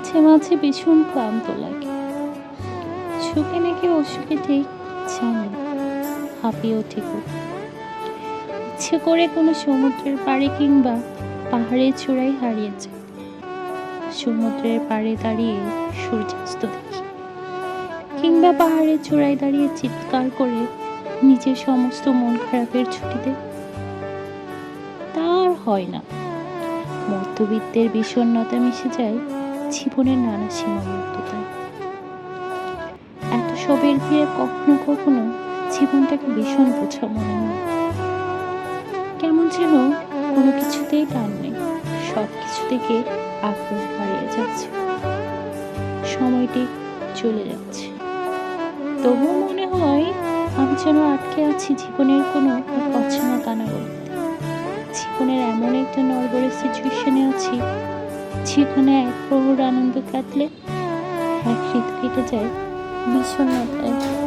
মাঝে মাঝে ভীষণ ক্লান্ত লাগে। সুখে নাকি অসুখে ঠিক জানি না। হাঁপিয়ে ওঠে ইচ্ছে করে কোনো সমুদ্রের পাড়ে কিংবা পাহাড়ের চূড়ায় হারিয়ে যায় সমুদ্রের পাড়ে দাঁড়িয়ে সূর্যাস্ত দেখি, কিংবা পাহাড়ের চূড়ায় দাঁড়িয়ে চিৎকার করে নিজের সমস্ত মন খারাপের ছুটিতে তার হয় না। মধ্যবিত্তের বিষণ্ণতা মিশে যায় জীবনের নানা সীমাবদ্ধতায় এত সবের ভিড়ে কখনো কখনো জীবনটাকে ভীষণ বোঝা মনে হয়। কেমন যেন কোনো কিছুতেই টান নেই সব কিছু থেকে আগ্রহ হারিয়ে যাচ্ছে। সময়টি চলে যাচ্ছে। তবুও মনে হয় আমি যেন আটকে আছি জীবনের কোনো অচেনা কানাগড়িতে জীবনের এমন একটা নড়বড়ে সিচুয়েশনে আছি যেখানে এক প্রহর আনন্দ কাটলে এক শীত কেটে যায় বিষণ্ণতায়